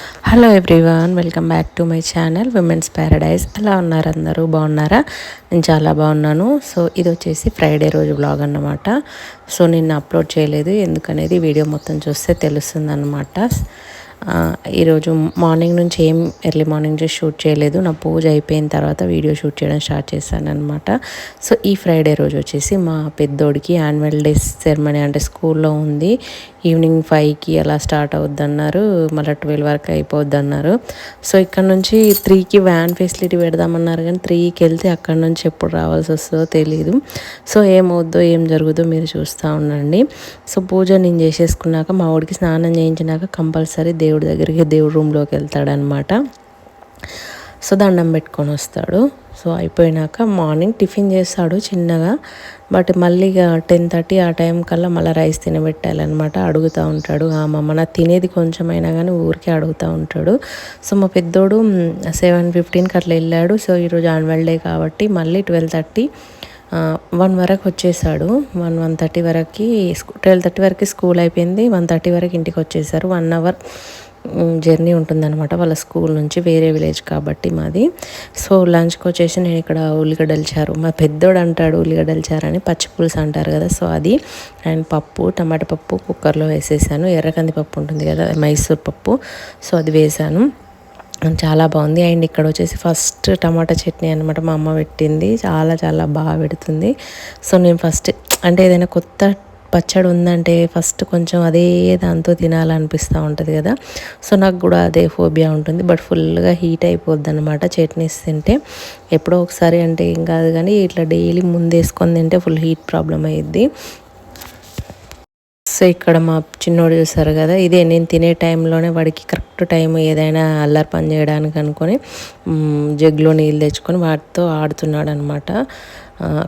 Hello everyone welcome back to my channel women's paradise ఎలా ఉన్నారు అందరూ? బాగున్నారా? నేను చాలా బాగున్నాను. సో ఇది వచ్చేసి ఫ్రైడే రోజు బ్లాగ్ అన్నమాట. సో నిన్న అప్లోడ్ చేయలేదు. ఎందుకనేది వీడియో మొత్తం చూస్తే తెలుస్తుంది అన్నమాట ఈరోజు మార్నింగ్ నుంచి ఏం ఎర్లీ మార్నింగ్ నుంచి షూట్ చేయలేదు. నా పూజ అయిపోయిన తర్వాత వీడియో షూట్ చేయడం స్టార్ట్ చేశాను అనమాట సో ఈ ఫ్రైడే రోజు వచ్చేసి మా పెద్దోడికి యాన్యువల్ డే సెరమనీ అంటే స్కూల్లో ఉంది. ఈవినింగ్ ఫైవ్కి అలా స్టార్ట్ అవుద్దన్నారు. మళ్ళీ ట్వెల్వ్ వరకు అయిపోద్ది అన్నారు సో ఇక్కడ నుంచి త్రీకి వ్యాన్ ఫెసిలిటీ పెడదామన్నారు కానీ త్రీకి వెళ్తే అక్కడ నుంచి ఎప్పుడు రావాల్సి వస్తుందో తెలియదు సో ఏమవుద్దో ఏం జరుగుతుందో మీరు చూస్తూ ఉండండి. సో పూజ నేను చేసేసుకున్నాక మా వాడికి స్నానం చేయించినాక కంపల్సరీ దేవుడి దగ్గరికి దేవుడి రూమ్లోకి వెళ్తాడనమాట. సో దండం పెట్టుకొని వస్తాడు. సో అయిపోయినాక మార్నింగ్ టిఫిన్ చేస్తాడు చిన్నగా. బట్ మళ్ళీ టెన్ థర్టీ ఆ టైం కల్లా మళ్ళీ రైస్ తినబెట్టాలన్నమాట. అడుగుతూ ఉంటాడు ఆ మమ్మ నా తినేది కొంచెమైనా కానీ ఊరికే అడుగుతూ ఉంటాడు. సో మా పెద్దోడు సెవెన్ ఫిఫ్టీన్కి అట్లా వెళ్ళాడు. సో ఈరోజు యాన్యువల్ డే కాబట్టి మళ్ళీ ట్వెల్వ్ థర్టీ వన్ వరకు వచ్చేసాడు. వన్ వన్ థర్టీ వరకు ట్వెల్వ్ థర్టీ వరకు స్కూల్ అయిపోయింది. వన్ థర్టీ వరకు ఇంటికి వచ్చేసారు. వన్ అవర్ జర్నీ ఉంటుందన్నమాట వాళ్ళ స్కూల్ నుంచి వేరే విలేజ్ కాబట్టి మాది. సో లంచ్కి వచ్చేసి నేను ఇక్కడ ఉల్లిగడ్డలు చారు మా పెద్దోడు అంటాడు ఉల్లిగడ్డలు చారు అని పచ్చి పులుసు అంటారు కదా సో అది. అండ్ పప్పు టమాటా పప్పు కుక్కర్లో వేసేసాను. ఎర్రకంది పప్పు ఉంటుంది కదా మైసూర్ పప్పు. సో అది వేసాను. చాలా బాగుంది. అండ్ ఇక్కడ వచ్చేసి ఫస్ట్ టమాటా చట్నీ అనమాట మా అమ్మ పెట్టింది. చాలా చాలా బాగా పెడుతుంది. సో నేను ఫస్ట్ అంటే ఏదైనా కొత్త పచ్చడి ఉందంటే ఫస్ట్ కొంచెం అదే దాంతో తినాలనిపిస్తూ ఉంటుంది కదా. సో నాకు కూడా అదే ఫోబియా ఉంటుంది. బట్ ఫుల్గా హీట్ అయిపోద్ది అనమాట చట్నీస్ తింటే. ఎప్పుడో ఒకసారి అంటే ఏం కాదు కానీ ఇట్లా డైలీ ముందేసుకొని తింటే ఫుల్ హీట్ ప్రాబ్లం అయ్యిద్ది సో ఇక్కడ మా చిన్నోడు చూసారు కదా ఇదే నేను తినే టైంలోనే వాడికి కరెక్ట్ టైం ఏదైనా అల్లరి పని చేయడానికి అనుకొని జగ్లో నీళ్ళు తెచ్చుకొని వాటితో ఆడుతున్నాడు అనమాట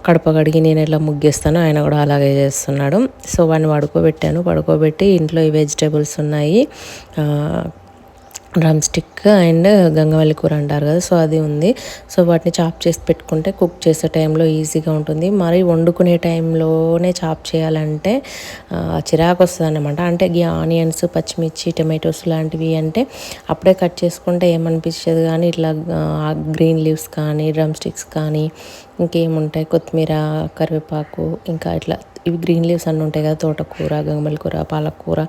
కడప కడిగి నేను ఎలా ముగ్గేస్తానో ఆయన కూడా అలాగే చేస్తున్నాడు. సో వాడిని పడుకోబెట్టాను పడుకోబెట్టి ఇంట్లో ఈ వెజిటేబుల్స్ ఉన్నాయి. డ్రమ్ స్టిక్ అండ్ గంగవల్లి కూర అంటారు కదా సో అది ఉంది. సో వాటిని చాప్ చేసి పెట్టుకుంటే కుక్ చేసే టైంలో ఈజీగా ఉంటుంది. మరి వండుకునే టైంలోనే చాప్ చేయాలంటే చిరాకు వస్తుంది అనమాట అంటే ఈ ఆనియన్స్ పచ్చిమిర్చి టమాటోస్ లాంటివి అంటే అప్పుడే కట్ చేసుకుంటే ఏమనిపించదు కానీ ఇట్లా గ్రీన్ లీవ్స్ కానీ డ్రమ్ స్టిక్స్ కానీ ఇంకేముంటాయి? కొత్తిమీర కరివేపాకు ఇంకా ఇట్లా ఇవి గ్రీన్ లీవ్స్ అన్నీ ఉంటాయి కదా తోటకూర గంగమల కూర పాలకూర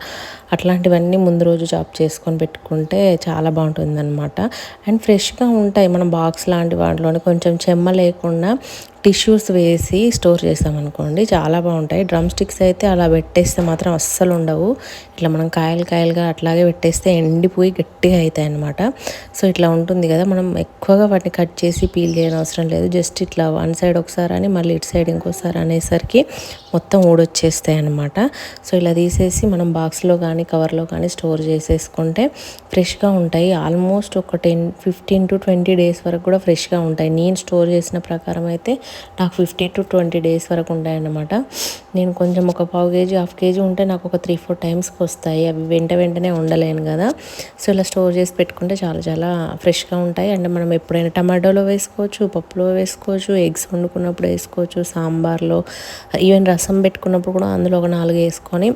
అట్లాంటివన్నీ ముందు రోజు చాప్ చేసుకొని పెట్టుకుంటే చాలా బాగుంటుంది అనమాట అండ్ ఫ్రెష్గా ఉంటాయి మనం బాక్స్ లాంటి వాటిలోనే. కొంచెం చెమ్మ లేకుండా టిష్యూస్ వేసి స్టోర్ చేసామనుకోండి చాలా బాగుంటాయి. డ్రమ్ స్టిక్స్ అయితే అలా పెట్టేస్తే మాత్రం అస్సలు ఉండవు. ఇట్లా మనం కాయలు కాయలుగా అట్లాగే పెట్టేస్తే ఎండిపోయి గట్టిగా అవుతాయి అనమాట సో ఇట్లా ఉంటుంది కదా మనం ఎక్కువగా వాటిని కట్ చేసి పీల్ చేయని అవసరం లేదు. జస్ట్ ఇట్లా వన్ సైడ్ ఒకసారి అని మళ్ళీ ఇటు సైడ్ ఇంకోసారి అనేసరికి మొత్తం మొత్తం ఊడొచ్చేస్తాయి అనమాట సో ఇలా తీసేసి మనం బాక్స్లో కానీ కవర్లో కానీ స్టోర్ చేసేసుకుంటే ఫ్రెష్గా ఉంటాయి. ఆల్మోస్ట్ ఒక ten fifteen to twenty days వరకు కూడా ఫ్రెష్గా ఉంటాయి. నేను స్టోర్ చేసిన ప్రకారం అయితే నాకు ఫిఫ్టీన్ టు ట్వంటీ డేస్ వరకు ఉంటాయన్నమాట. నేను కొంచెం ఒక పావు కేజీ హాఫ్ కేజీ ఉంటే నాకు ఒక త్రీ ఫోర్ టైమ్స్కి వస్తాయి అవి వెంట వెంటనే ఉండలేను కదా. సో ఇలా స్టోర్ చేసి పెట్టుకుంటే చాలా చాలా ఫ్రెష్గా ఉంటాయి. అండ్ మనం ఎప్పుడైనా టమాటోలో వేసుకోవచ్చు పప్పులో వేసుకోవచ్చు ఎగ్స్ వండుకున్నప్పుడు వేసుకోవచ్చు సాంబార్లో ఈవెన్ రసం పెట్టుకున్నప్పుడు కూడా అందులో ఒక నాలుగు వేసుకొని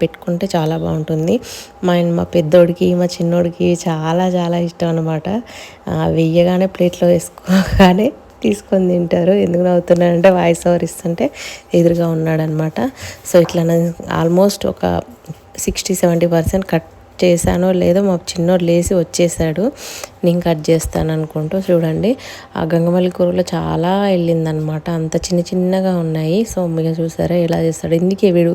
పెట్టుకుంటే చాలా బాగుంటుంది. మా మా పెద్దోడికి మా చిన్నోడికి చాలా చాలా ఇష్టం అనమాట వెయ్యగానే ప్లేట్లో వేసుకోగానే తీసుకొని తింటారు. ఎందుకు నవ్వుతున్నాడంటే వాయిస్ ఓవర్ ఇస్తుంటే ఎదురుగా ఉన్నాడనమాట సో ఇట్లా ఆల్మోస్ట్ ఒక సిక్స్టీ సెవెంటీ పర్సెంట్ కట్ చేశానో లేదో మా చిన్నోడు లేచి వచ్చేసాడు. నేను కట్ చేస్తాను అనుకుంటూ చూడండి. ఆ గంగమల్లి కూరలో చాలా వెళ్ళిందనమాట. అంత చిన్న చిన్నగా ఉన్నాయి. సో మీరు చూసారా ఎలా చేస్తాడు. ఎందుకే వీడు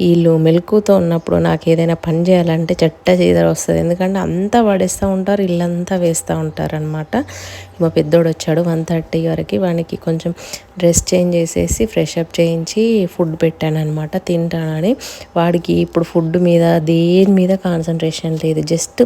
వీళ్ళు మెలకుతో ఉన్నప్పుడు నాకు ఏదైనా పని చేయాలంటే చెట్ట చీదర వస్తుంది. ఎందుకంటే అంతా పడేస్తూ ఉంటారు ఇల్లంతా వేస్తూ ఉంటారు అనమాట మా పెద్దోడు వచ్చాడు వన్ థర్టీ వరకు. వానికి కొంచెం డ్రెస్ చేంజ్ చేసేసి ఫ్రెష్ అప్ చేయించి ఫుడ్ పెట్టాను అనమాట తింటానని. వాడికి ఇప్పుడు ఫుడ్ మీద దేని మీద కాన్సన్ట్రేషన్ లేదు. జస్ట్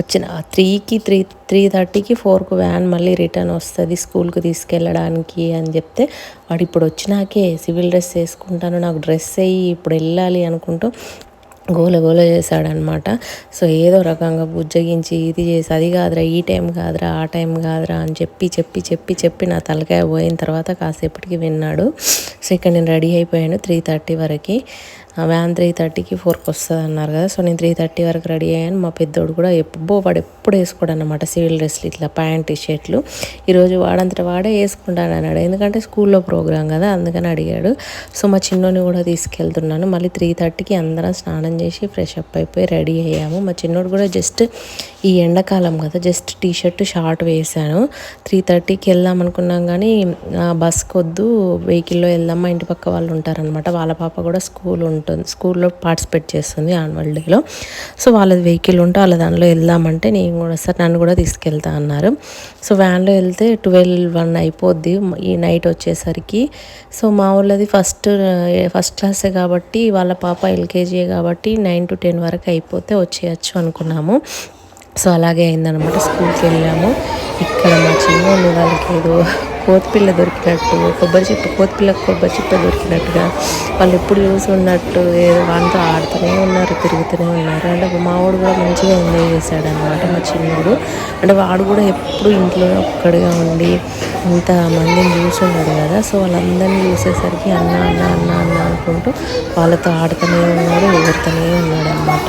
వచ్చిన త్రీకి త్రీ త్రీ థర్టీకి ఫోర్కు వ్యాన్ మళ్ళీ రిటర్న్ వస్తుంది స్కూల్కి తీసుకెళ్ళడానికి అని చెప్తే వాడు ఇప్పుడు వచ్చినాకే సివిల్ డ్రెస్ వేసుకుంటాను నాకు డ్రెస్ అయ్యి ఇప్పుడు వెళ్ళాలి అనుకుంటూ గోల గోల చేశాడనమాట. సో ఏదో రకంగా బుజ్జగించి ఇది చేసి అది కాదురా ఈ టైం కాదురా ఆ టైం కాదురా అని చెప్పి చెప్పి చెప్పి చెప్పి నా తలకాయ పోయిన తర్వాత కాసేపటికి విన్నాడు. సో ఇక్కడ నేను రెడీ అయిపోయాను త్రీ థర్టీ వరకు. వ్యాన్ త్రీ థర్టీకి ఫోర్కి వస్తుంది అన్నారు కదా. సో నేను త్రీ థర్టీ వరకు రెడీ అయ్యాను. మా పెద్దోడు కూడా ఎప్పుడో వాడు ఎప్పుడు వేసుకోడు అనమాట సివిల్ డ్రెస్లు ఇట్లా ప్యాంట్ టీ షర్ట్లు ఈరోజు వాడంతట వాడే వేసుకుంటాను అన్నాడు. ఎందుకంటే స్కూల్లో ప్రోగ్రాం కదా అందుకని అడిగాడు. సో మా చిన్నోని కూడా తీసుకెళ్తున్నాను. మళ్ళీ త్రీ థర్టీకి అందరం స్నానం చేసి ఫ్రెష్ అప్ అయిపోయి రెడీ అయ్యాము. మా చిన్నోడు కూడా జస్ట్ ఈ ఎండాకాలం కదా జస్ట్ టీ షర్ట్ షార్ట్ వేసాను త్రీ థర్టీకి వెళ్దాం అనుకున్నాం కానీ బస్కి వద్దు వెహికల్లో వెళ్దాం మా ఇంటి పక్క వాళ్ళు ఉంటారనమాట వాళ్ళ పాప కూడా స్కూల్ ఉంటుంది ఉంటుంది. స్కూల్లో పార్టిసిపేట్ చేస్తుంది యాన్యువల్ డేలో. సో వాళ్ళది వెహికల్ ఉంటే వాళ్ళ దానిలో వెళ్దామంటే నేను కూడా సార్ నన్ను కూడా తీసుకెళ్తా అన్నారు. సో వ్యాన్లో వెళ్తే ట్వెల్వ్ వన్ అయిపోద్ది. ఈ నైట్ వచ్చేసరికి సో మా ఊళ్ళది ఫస్ట్ ఫస్ట్ క్లాసే కాబట్టి వాళ్ళ పాప ఎల్కేజీ కాబట్టి నైన్ టు టెన్ వరకు అయిపోతే వచ్చేయచ్చు అనుకున్నాము. సో అలాగే అయిందనమాట. స్కూల్కి వెళ్ళాము. ఇక్కడ మా చిన్న వాళ్ళకి ఏదో కోతిపిల్ల దొరికినట్టు కొబ్బరి చిప్ప కోతిపిల్ల కొబ్బరి చిప్ప దొరికినట్టుగా వాళ్ళు ఎప్పుడు చూసి ఉన్నట్టు ఏదో వాళ్ళతో ఆడుతూనే ఉన్నారు తిరుగుతూనే ఉన్నారు. అంటే మా వాడు కూడా మంచిగా ఎంజాయ్ చేశాడు అనమాట మా చిన్నోడు. అంటే వాడు కూడా ఎప్పుడు ఇంట్లో ఒక్కడిగా ఉండి ఇంత మందిని చూసి ఉన్నాడు కదా. సో వాళ్ళందరినీ చూసేసరికి అన్న అన్న అన్న అన్న అనుకుంటూ వాళ్ళతో ఆడుతూనే ఉన్నాడు ఎగురుతూనే ఉన్నాడు అనమాట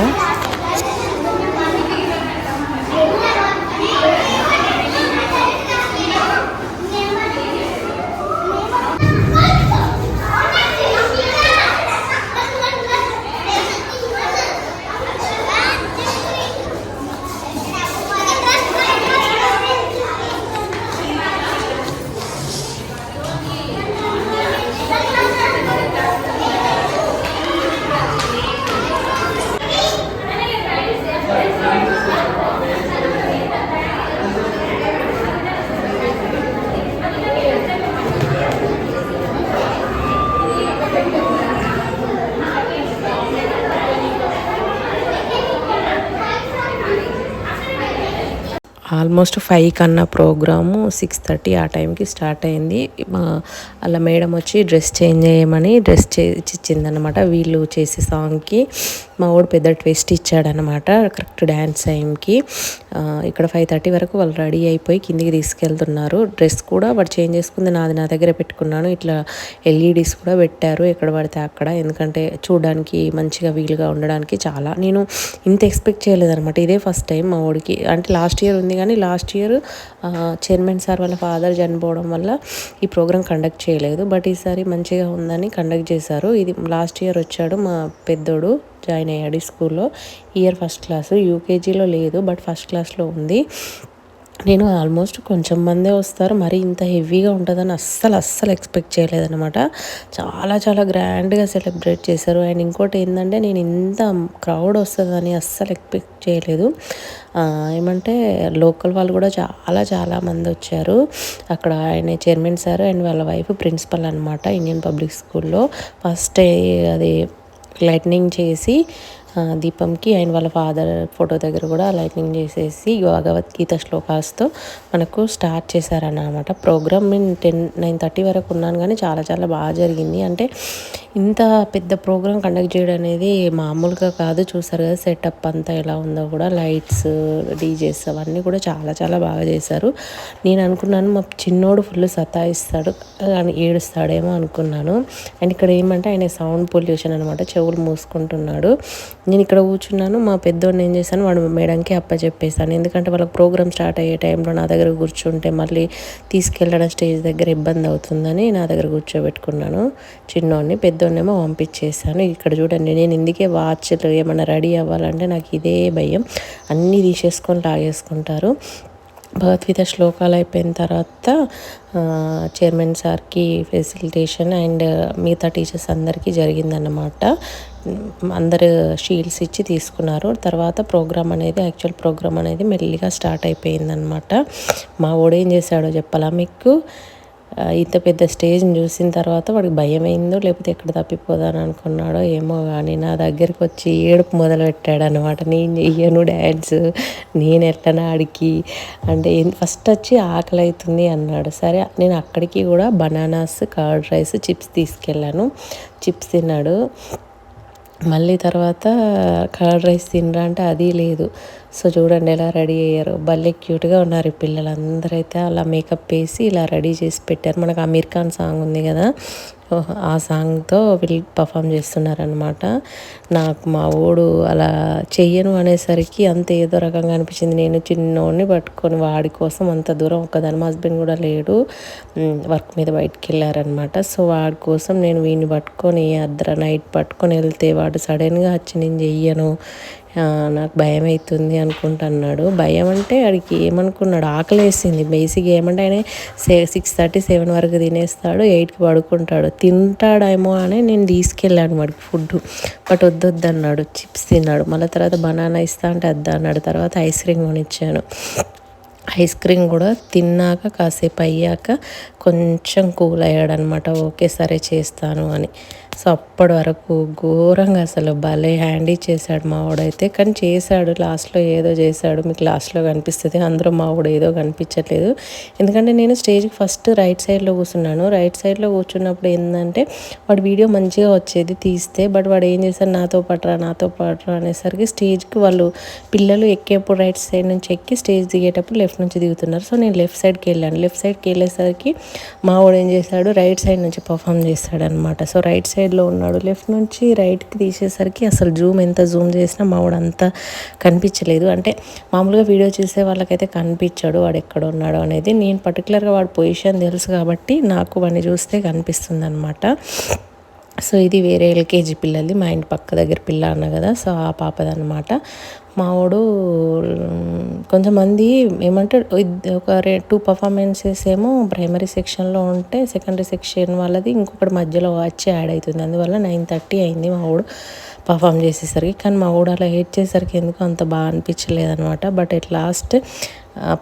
ఆల్మోస్ట్ ఫైవ్ కన్నా ప్రోగ్రాము సిక్స్ థర్టీ ఆ టైంకి స్టార్ట్ అయింది. మా అలా మేడం వచ్చి డ్రెస్ చేంజ్ చేయమని డ్రెస్ చేసి వీళ్ళు చేసే సాంగ్కి మా వాడు పెద్ద ట్విస్ట్ ఇచ్చాడనమాట కరెక్ట్ డ్యాన్స్ టైంకి. ఇక్కడ ఫైవ్ థర్టీ వరకు వాళ్ళు రెడీ అయిపోయి కిందికి తీసుకెళ్తున్నారు. డ్రెస్ కూడా వాడు చేంజ్ చేసుకుంది నాది నా దగ్గర పెట్టుకున్నాను. ఇట్లా ఎల్ఈడీస్ కూడా పెట్టారు ఎక్కడ పడితే అక్కడ. ఎందుకంటే చూడడానికి మంచిగా వీలుగా ఉండడానికి చాలా నేను ఇంత ఎక్స్పెక్ట్ చేయలేదనమాట ఇదే ఫస్ట్ టైం మా వాడికి అంటే లాస్ట్ ఇయర్ ఉంది కానీ లాస్ట్ ఇయర్ చైర్మన్ సార్ వాళ్ళ ఫాదర్ చనిపోవడం వల్ల ఈ ప్రోగ్రామ్ కండక్ట్ చేయలేదు. బట్ ఈసారి మంచిగా ఉందని కండక్ట్ చేశారు. ఇది లాస్ట్ ఇయర్ వచ్చాడు మా పెద్దోడు జాయిన్ అయ్యాడు స్కూల్లో ఇయర్ ఫస్ట్ క్లాసు యూకేజీలో లేదు బట్ ఫస్ట్ క్లాస్లో ఉంది. నేను ఆల్మోస్ట్ కొంచెం మందే వస్తారు. మరి ఇంత హెవీగా ఉంటుందని అస్సలు అస్సలు ఎక్స్పెక్ట్ చేయలేదనమాట చాలా చాలా గ్రాండ్గా సెలబ్రేట్ చేశారు. అండ్ ఇంకోటి ఏంటంటే నేను ఇంత క్రౌడ్ వస్తుందని అస్సలు ఎక్స్పెక్ట్ చేయలేదు. ఏమంటే లోకల్ వాళ్ళు కూడా చాలా చాలా మంది వచ్చారు. అక్కడ ఆయన చైర్మన్ సార్ అండ్ వాళ్ళ వైఫ్ ప్రిన్సిపల్ అనమాట ఇండియన్ పబ్లిక్ స్కూల్లో. ఫస్ట్ అది లైట్నింగ్ చేసి దీపంకి అండ్ వాళ్ళ ఫాదర్ ఫోటో దగ్గర కూడా లైటింగ్ చేసేసి భగవద్గీత శ్లోకాస్తో మనకు స్టార్ట్ చేశారన్నమాట. ప్రోగ్రామ్ నేను టెన్ నైన్ థర్టీ వరకు ఉన్నాను కానీ చాలా చాలా బాగా జరిగింది. అంటే ఇంత పెద్ద ప్రోగ్రాం కండక్ట్ చేయడం అనేది మామూలుగా కాదు. చూసారు కదా సెటప్ అంతా ఎలా ఉందో కూడా లైట్స్ డీజేస్ అవన్నీ కూడా చాలా చాలా బాగా చేశారు. నేను అనుకున్నాను మా చిన్నోడు ఫుల్ సతాయిస్తాడు ఏడుస్తాడేమో అనుకున్నాను. అండ్ ఇక్కడ ఏమంటే ఆయన సౌండ్ పొల్యూషన్ అనమాట చెవులు మూసుకుంటున్నాడు. నేను ఇక్కడ కూర్చున్నాను మా పెద్దోడిని ఏం చేశాను వాడు మేడంకి అప్పచెప్పేసాను ఎందుకంటే వాళ్ళకి ప్రోగ్రామ్ స్టార్ట్ అయ్యే టైంలో నా దగ్గర కూర్చుంటే మళ్ళీ తీసుకెళ్ళడం స్టేజ్ దగ్గర ఇబ్బంది అవుతుందని నా దగ్గర కూర్చోబెట్టుకున్నాను చిన్నోడిని పెద్ద పెద్దోడినేమో పంపించేసాను ఇక్కడ చూడండి నేను ఇందుకే వాచ్లు ఏమైనా రెడీ అవ్వాలంటే నాకు ఇదే భయం. అన్నీ తీసేసుకొని లాగేసుకుంటారు. భగవద్గీత శ్లోకాలు అయిపోయిన తర్వాత చైర్మన్ సార్కి ఫెసిలిటేషన్ అండ్ మిగతా టీచర్స్ అందరికీ జరిగిందన్నమాట. అందరు షీల్డ్స్ ఇచ్చి తీసుకున్నారు. తర్వాత ప్రోగ్రామ్ అనేది యాక్చువల్ ప్రోగ్రామ్ అనేది మెల్లిగా స్టార్ట్ అయిపోయిందనమాట మా ఓడేం చేశాడో చెప్పాలా మీకు? ఇంత పెద్ద స్టేజ్ని చూసిన తర్వాత వాడికి భయం అయిందో లేకపోతే ఎక్కడ తప్పిపోదాని అనుకున్నాడో ఏమో కానీ నా దగ్గరికి వచ్చి ఏడుపు మొదలుపెట్టాడు అనమాట నేను చెయ్యను డ్యాన్స్ నేను ఎట్లా ఆడికి? అంటే ఫస్ట్ వచ్చి ఆకలి అవుతుంది అన్నాడు. సరే నేను అక్కడికి కూడా బనానాస్ కర్డ్ రైస్ చిప్స్ తీసుకెళ్ళాను. చిప్స్ తిన్నాడు. మళ్ళీ తర్వాత కర్డ్ రైస్ తినరా అంటే అది లేదు. సో చూడండి ఎలా రెడీ అయ్యారు. భలే క్యూట్గా ఉన్నారు ఈ పిల్లలు అందరైతే అలా మేకప్ వేసి ఇలా రెడీ చేసి పెట్టారు. మనకు అమీర్ ఖాన్ సాంగ్ ఉంది కదా. ఆ సాంగ్తో వీళ్ళు పర్ఫామ్ చేస్తున్నారనమాట నాకు మా ఊడు అలా చెయ్యను అనేసరికి అంత ఏదో రకంగా అనిపించింది. నేను చిన్నోడిని పట్టుకొని వాడి కోసం అంత దూరం ఒక్కదాని. మా హస్బెండ్ కూడా లేడు. వర్క్ మీద బయటికి వెళ్ళారనమాట సో వాడి కోసం నేను వీడిని పట్టుకొని అర్ధ నైట్ పట్టుకొని వెళ్తే వాడు సడన్గా వచ్చి నేను చెయ్యను. నాకు భయం అవుతుంది అనుకుంటున్నాడు. భయం అంటే వాడికి ఏమనుకున్నాడు? ఆకలి వేసింది బేసిక్గా ఏమంటే ఆయన సే సిక్స్ థర్టీ సెవెన్ వరకు తినేస్తాడు ఎయిట్కి పడుకుంటాడు. తింటాడేమో అని నేను తీసుకెళ్ళాను వాడికి ఫుడ్ బట్ వద్దొద్దు అన్నాడు చిప్స్ తిన్నాడు. మళ్ళీ తర్వాత బనానా ఇస్తా అంటే వద్దా అన్నాడు. తర్వాత ఐస్ క్రీమ్ కొనిచ్చాను. ఐస్ క్రీమ్ కూడా తిన్నాక కాసేపు అయ్యాక కొంచెం కూల్ అయ్యాడనమాట ఓకే సరే చేస్తాను అని. సో అప్పటి వరకు ఘోరంగా అసలు భలే హ్యాండీ చేశాడు మా వాడైతే కానీ చేశాడు లాస్ట్లో ఏదో చేశాడు మీకు లాస్ట్లో కనిపిస్తుంది. అందరూ మా వాడు ఏదో కనిపించట్లేదు. ఎందుకంటే నేను స్టేజ్కి ఫస్ట్ రైట్ సైడ్లో కూర్చున్నాను. రైట్ సైడ్లో కూర్చున్నప్పుడు ఏంటంటే వాడు వీడియో మంచిగా వచ్చేది తీస్తే బట్ వాడు ఏం చేశాడు నాతో పట్రా నాతో పట్రా అనేసరికి స్టేజ్కి వాళ్ళు పిల్లలు ఎక్కేప్పుడు రైట్ సైడ్ నుంచి ఎక్కి స్టేజ్ దిగేటప్పుడు లెఫ్ట్ నుంచి దిగుతున్నారు. సో నేను లెఫ్ట్ సైడ్కి వెళ్ళాను. లెఫ్ట్ సైడ్కి వెళ్ళేసరికి మా వాడు ఏం చేశాడు రైట్ సైడ్ నుంచి పర్ఫామ్ చేస్తాడు అనమాట సో రైట్ సైడ్ సైడ్లో ఉన్నాడు. లెఫ్ట్ నుంచి రైట్కి తీసేసరికి అసలు జూమ్ ఎంత జూమ్ చేసినా మా వాడు అంతా కనిపించలేదు. అంటే మామూలుగా వీడియో చూసే వాళ్ళకైతే కనిపించాడు వాడు ఎక్కడ ఉన్నాడు అనేది. నేను పర్టికులర్గా వాడు పొజిషన్ తెలుసు కాబట్టి నాకు వాడిని చూస్తే కనిపిస్తుంది అనమాట సో ఇది వేరే ఎల్కేజీ పిల్లది మా ఇంటి పక్క దగ్గర పిల్ల అన్న కదా సో ఆ పాపదనమాట మావాడు కొంతమంది ఏమంటే ఒక రే టూ పర్ఫార్మెన్సెస్ ఏమో ప్రైమరీ సెక్షన్లో ఉంటే సెకండరీ సెక్షన్ వాళ్ళది ఇంకొకటి మధ్యలో వచ్చి యాడ్ అవుతుంది. అందువల్ల నైన్ థర్టీ అయింది మా వాడు పర్ఫామ్ చేసేసరికి. కానీ మా వాడు అలా హెయిట్ చేసేసరికి ఎందుకు అంత బాగా అనిపించలేదనమాట బట్ ఎట్ లాస్ట్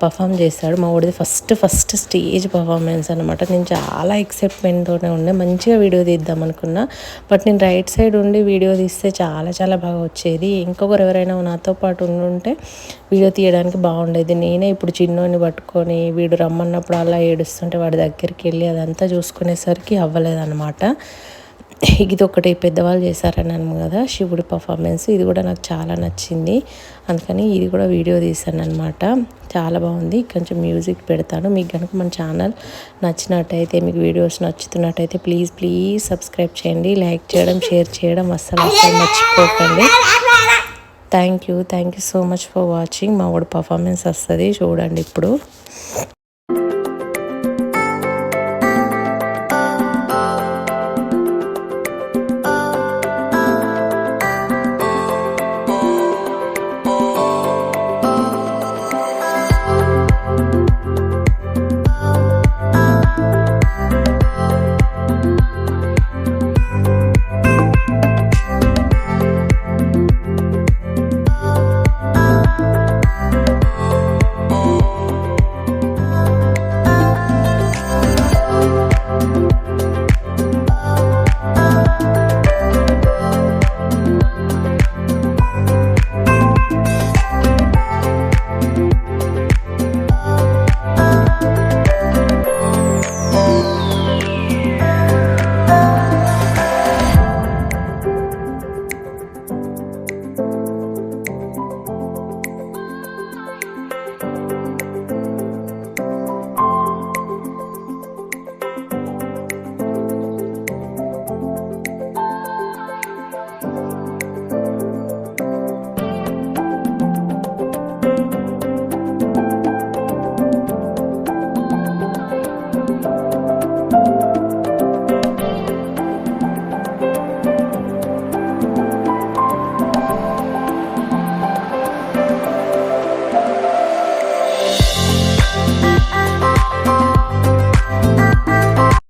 పర్ఫామ్ చేశాడు. మా వాడిది ఫస్ట్ ఫస్ట్ స్టేజ్ పర్ఫార్మెన్స్ అనమాట నేను చాలా ఎక్సైట్మెంట్తోనే ఉండే. మంచిగా వీడియో తీద్దాం అనుకున్నా. బట్ నేను రైట్ సైడ్ ఉండి వీడియో తీస్తే చాలా చాలా బాగా వచ్చేది. ఇంకొకరు ఎవరైనా నాతో పాటు ఉండుంటే వీడియో తీయడానికి బాగుండేది. నేనే ఇప్పుడు చిన్నోని పట్టుకొని వీడు రమ్మన్నప్పుడు అలా ఏడుస్తుంటే వాడి దగ్గరికి వెళ్ళి అదంతా చూసుకునేసరికి అవ్వలేదన్నమాట. ఇది ఒకటి పెద్దవాళ్ళు చేశారన్నాను కదా శివుడి పర్ఫార్మెన్స్ ఇది కూడా నాకు చాలా నచ్చింది. అందుకని ఇది కూడా వీడియో తీశాను అనమాట చాలా బాగుంది. కొంచెం మ్యూజిక్ పెడతాను. మీకు కనుక మన ఛానల్ నచ్చినట్టయితే మీకు వీడియోస్ నచ్చుతున్నట్టయితే ప్లీజ్ ప్లీజ్ సబ్స్క్రైబ్ చేయండి. లైక్ చేయడం షేర్ చేయడం అస్సలు అస్సలు మర్చిపోకండి. Thank you thank you so much for watching మా వాడు పర్ఫార్మెన్స్ వస్తుంది. చూడండి ఇప్పుడు.